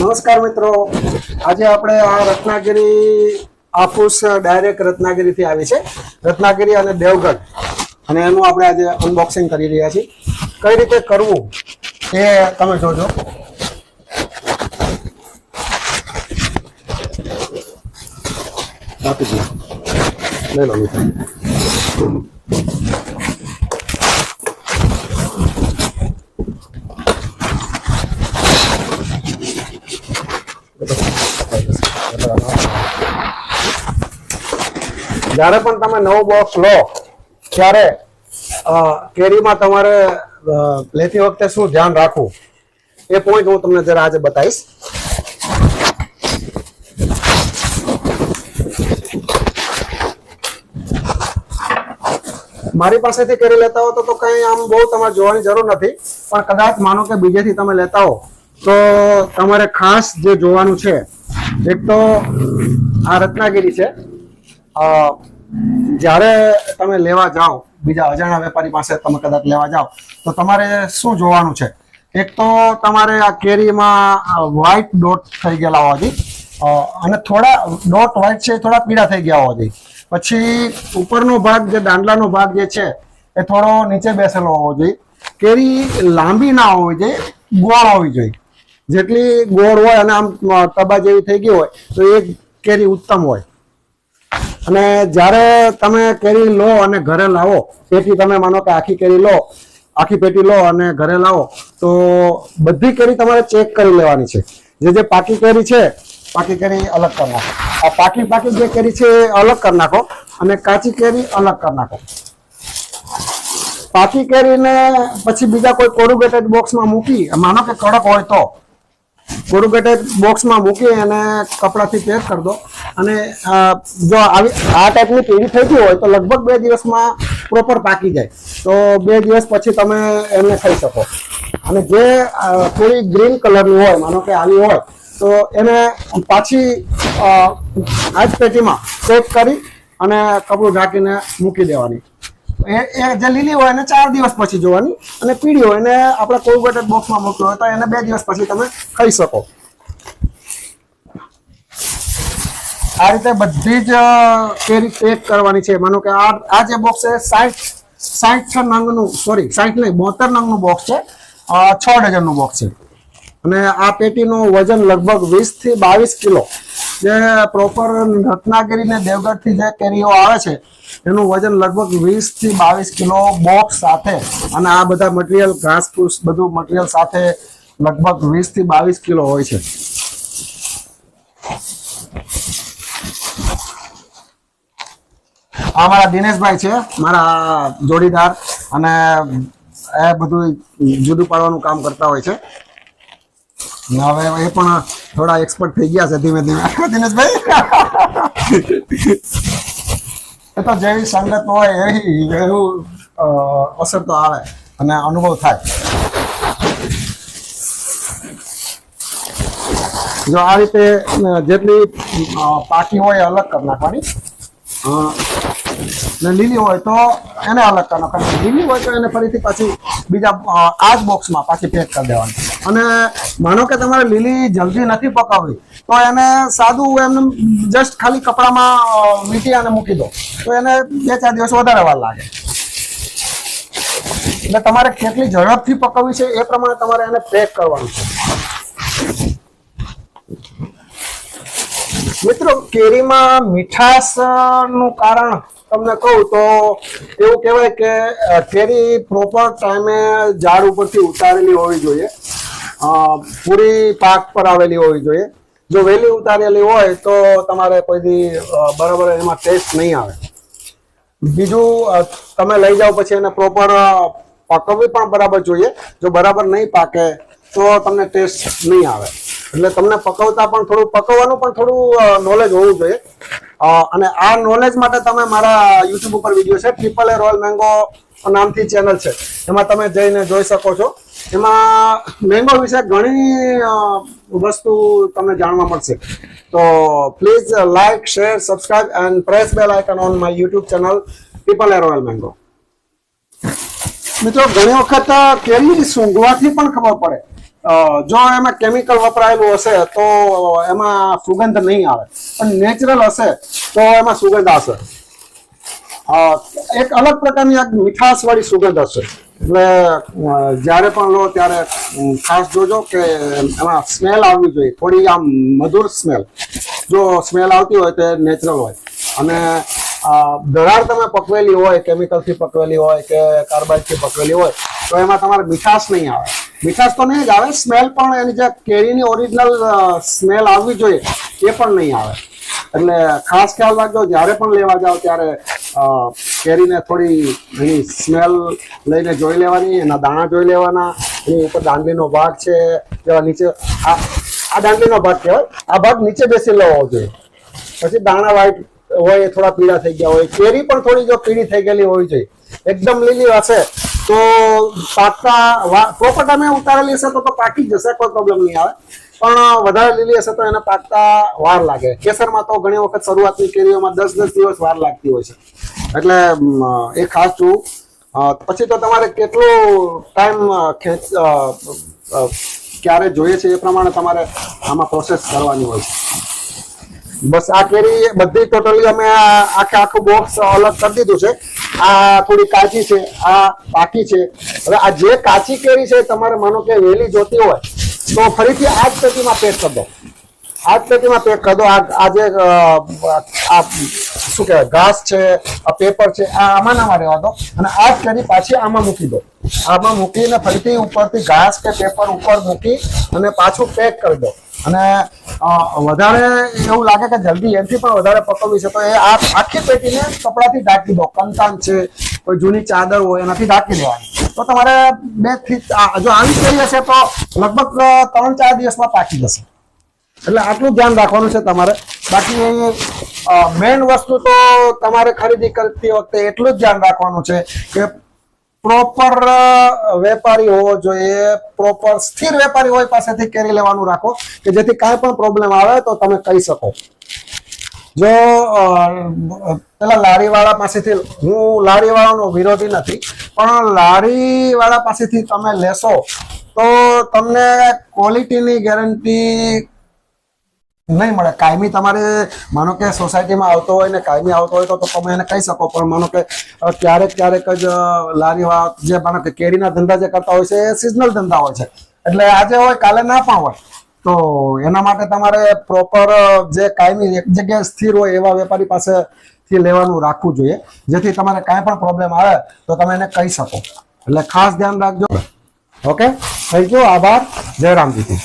નમસ્કાર મિત્રો. આજે આપણે આ રત્નાગીરી આફૂસ ડાયરેક્ટ રત્નાગીરીથી આવી છે. રત્નાગીરી અને દેવગઢ. અને એનું આપણે આજે અનબોક્સિંગ કરી રહ્યા છીએ. કઈ રીતે કરવું એ તમે જોજો. લઈ લો મિત્રો. જ્યારે પણ તમે નવો બોક્સ લો, ત્યારે કેરીમાં તમારે લેતી વખતે શું ધ્યાન રાખવું? એ પોઈન્ટ હું તમને જરા આજે બતાવીશ. મારી પાસેથી કેરી લેતા હો તો કંઈ આમ બહુ તમારે જોવાની જરૂર નથી. પણ કદાચ માનો કે બીજેથી તમે લેતા હો, તો તમારે ખાસ જે જોવાનું છે, એક તો આ રત્નાગીરી છે. જ્યારે તમે લેવા જાઓ, બીજા અજાણ્યા વેપારી પાસે તમે કદાચ લેવા જાઓ, તો તમારે શું જોવાનું છે? એક તો તમારે આ કેરીમાં વ્હાઇટ ડોટ થઈ ગયેલા હોવા અને થોડા ડોટ વ્હાઇટ છે થોડા પીળા થઈ ગયા હોવા પછી ઉપરનો ભાગ જે દાંડલાનો ભાગ જે છે, એ થોડો નીચે બેસેલો હોવો જોઈએ. કેરી લાંબી ના હોવી જોઈએ, ગોળ હોવી જોઈએ. જેટલી ગોળ હોય અને આમ તબા જેવી થઈ ગઈ હોય, તો એ કેરી ઉત્તમ હોય. અને જ્યારે તમે કેરી લો અને ઘરે લાવો, પેટી તમે માનો કે આખી કેરી લો, આખી પેટી લો અને ઘરે લાવો, તો બધી કેરી તમારે ચેક કરી લેવાની છે. જે જે પાકી કેરી છે, પાકી કેરી અલગ કરી નાખો. આ પાકી પાકી જે કેરી છે એ અલગ કરી નાખો અને કાચી કેરી અલગ કરી નાખો. પાકી કેરીને પછી બીજા કોઈ કોરુગેટેડ બોક્સમાં મૂકી, માનો કે કડક હોય તો. કોરુગેટેડ બોક્સમાં મૂકી અને કપડાથી પેક કરી દો. અને જો આવી, આ ટાઈપની પેઢી થઈ ગઈ હોય તો લગભગ બે દિવસમાં પ્રોપર પાકી જાય. તો બે દિવસ પછી તમે એને ખાઈ શકો. અને જે થોડી ગ્રીન કલરની હોય, માનો કે આવી હોય, તો એને પાછી આ જ પેટીમાં પેક કરી અને કપડું ઢાંકીને મૂકી દેવાની. એ જે લીલી હોય એને ચાર દિવસ પછી જોવાની અને પીળી હોય એને આપણે કોઈ બટર બોક્સમાં મૂક્યો હોય તો એને બે દિવસ પછી તમે ખાઈ શકો. આ રીતે બધી જ કેરી પેક કરવાની છે. માનો કે આ આ જે બોક્સ છે સાઠ સાઠ નંગનું સોરી સાઠ નહીં, બોતેર નંગનું બોક્સ છે. છ ડઝનનું બોક્સ છે. અને આ પેટીનું વજન લગભગ વીસથી બાવીસ કિલો. જે પ્રોપર રત્નાગીરી ને દેવગઢથી જે કેરીઓ આવે છે એનું વજન લગભગ વીસથી બાવીસ કિલો બોક્સ સાથે અને આ બધા મટીરિયલ ઘાસ બધું મટીરિયલ સાથે લગભગ વીસથી બાવીસ કિલો હોય છે. આ મારા દિનેશભાઈ છે, મારા જોડીદાર અને એ બધું જુદું પાડવાનું કામ કરતા હોય છે. હવે એ પણ થોડા એક્સપર્ટ થઈ ગયા છે ધીમે ધીમે. દિનેશભાઈ? એ તો જેવી સંગત હોય એવી એવું અસર તો આવે અને અનુભવ થાય. જો આ રીતે જેટલી પાકી હોય અલગ કરી નાખવાની. ને લીલી હોય તો એને અલગ કરી નાખવાની. લીલી હોય તો એને ફરીથી પાછી બીજા આ જ બોક્સમાં પાછી પેક કરી દેવાની. અને માનો કે તમારે લીલી જલ્દી નથી પકાવવી, તો એને સાદું એમને જસ્ટ ખાલી કપડામાં મીટી અને મૂકી દો. તો એને બે ચાર દિવસ વધારે વાર લાગે. એટલે તમારે કેટલી ઝડપથી પકવવી છે એ પ્રમાણે તમારે એને પેક કરવાનું છે. મિત્રો, કેરીમાં મીઠાશનું કારણ તમને કહું તો એવું કહેવાય કે કેરી પ્રોપર ટાઈમે ઝાડ ઉપરથી ઉતારેલી હોવી જોઈએ. પૂરી પાક પર આવેલી હોવી જોઈએ. જો વહેલી ઉતારેલી હોય તો તમારે કોઈ દી બરાબર એમાં ટેસ્ટ નહીં આવે. બીજું તમે લઈ જાઓ પછી એને પ્રોપર પકવવી પણ બરાબર જોઈએ. જો બરાબર નહીં પાકે તો તમને ટેસ્ટ નહીં આવે. એટલે તમને પકવતા પણ થોડું, પકવવાનું પણ થોડું નોલેજ હોવું જોઈએ. અને આ નોલેજ માટે તમે મારા યુટ્યુબ ઉપર વીડિયો છે. ટ્રિપલ એ રોયલ મેંગો નામથી ચેનલ છે. એમાં તમે જઈને જોઈ શકો છો. એમાં મેંગો વિશે ઘણી વસ્તુ તમને જાણવા મળશે. તો please like share subscribe and press bell icon on my YouTube channel people A royal mango મિત્રો, ઘણી વખત કેરી સૂંઘવાથી પણ ખબર પડે. જો એમાં કેમિકલ વપરાયેલું હશે, તો એમાં સુગંધ નહીં આવે. પણ નેચરલ હશે, તો એમાં સુગંધ આવશે. એક અલગ પ્રકારની એક મીઠાશ વાળી સુગંધ હશે. એટલે જ્યારે પણ લો ત્યારે ખાસ જોજો કે એમાં સ્મેલ આવવી જોઈએ. થોડી આમ મધુર સ્મેલ. જો સ્મેલ આવતી હોય તો નેચરલ હોય. અને દરાર તમે પકવેલી હોય કેમિકલથી પકવેલી હોય કે કાર્બાઇડથી પકવેલી હોય, તો એમાં તમારે મીઠાશ નહીં આવે. મીઠાશ તો નહીં જ આવે, સ્મેલ પણ એની જે કેરીની ઓરિજિનલ સ્મેલ આવવી જોઈએ એ પણ નહીં આવે. એટલે ખાસ ખ્યાલ રાખજો, જ્યારે પણ લેવા જાઓ ત્યારે કેરીને થોડી એની સ્મેલ લઈને જોઈ લેવાની, એના દાણા જોઈ લેવાના, એની ઉપર દાંડલીનો ભાગ છે, જેવા નીચે, આ આ દાંડલીનો ભાગ કહેવાય, આ ભાગ નીચે બેસેલો હોવો જોઈએ. પછી દાણા વાઈટ હોય થોડા પીળા થઈ ગયા હોય, કેરી પણ થોડી જો પીળી થઈ ગયેલી હોવી જોઈએ. એકદમ લીલી હશે, તો પાકતા પ્રોપર ટાઈમે ઉતારેલી હશે તો પાકી જશે, કોઈ પ્રોબ્લેમ નહીં આવે. પણ વધારે લીલી હશે તો એને પાકતા વાર લાગે. કેસરમાં તો ઘણી વખત શરૂઆતની કેરીઓમાં દસ દસ દિવસ વાર લાગતી હોય છે. એટલે એ ખાસ છું. પછી તો તમારે કેટલો ટાઈમ ખેંચ ક્યારે જોઈએ છે એ પ્રમાણે તમારે આમાં પ્રોસેસ કરવાની હોય છે. બસ આ કેરી બધી ટોટલી અમે આખે આખું બોક્સ અલગ કરી દીધું છે. આ થોડી કાચી છે, આ પાકી છે. હવે આ જે કાચી કેરી છે તમારે માનો કે વેલી જોતી હોય તો ફરીથી આ જ પેટીમાં પેક કરી દો. આ જ પેટીમાં પેક કરી દો. આ આ જે આ શું કહેવાય, ઘાસ છે, આ પેપર છે, આ આમાં ના રહેવા દો અને આ જ કરી પાછી આમાં મૂકી દો. આમાં મૂકીને ફરીથી ઉપરથી ઘાસ કે પેપર ઉપર મૂકી અને પાછું પેક કરી દો. અને વધારે એવું લાગે કે જલ્દી એનાથી પણ વધારે પકવવી છે, તો એ આખી પેટીને કપડાથી ઢાંકી દો. કંતાન છે, કોઈ જૂની ચાદર હોય, એનાથી ઢાંકી દેવાની. તો તમારે બેથી જો આવી કેરી હશે તો લગભગ ત્રણ ચાર દિવસમાં પાકી જશે. એટલે આટલું ધ્યાન રાખવાનું છે તમારે. બાકી મેઇન વસ્તુ તો તમારે ખરીદી કરતી વખતે એટલું જ ધ્યાન રાખવાનું છે કે પ્રોપર વેપારી હોવો જોઈએ. પ્રોપર સ્થિર વેપારી હોય પાસેથી કેરી લેવાનું રાખો કે જેથી કાંઈ પણ પ્રોબ્લેમ આવે તો તમે કહી શકો. જો પેલા લારીવાળા પાસેથી, હું લારીવાળાનો વિરોધી નથી, પણ લારીવાળા પાસેથી તમે લેશો, તો તમને ક્વોલિટીની ગેરંટી નહીં મળે. કાયમી તમારે, માનો કે સોસાયટીમાં આવતો હોય ને કાયમી આવતો હોય તો તમે એને કહી શકો, પણ માનો કે ક્યારેક ક્યારેક જ લારીવાળા જે માનો કે કેરીના ધંધા જે કરતા હોય છે, એ સિઝનલ ધંધા હોય છે. એટલે આજે હોય, કાલે ના પણ હોય. તો એના માટે તમારે પ્રોપર જે કાયમી એક જગ્યાએ સ્થિર હોય એવા વેપારી પાસેથી લેવાનું રાખવું જોઈએ. જેથી તમારે કાંઈ પણ પ્રોબ્લેમ આવે તો તમે એને કહી શકો. એટલે ખાસ ધ્યાન રાખજો. ઓકે થેન્ક યુ આભાર. જય રામજીથી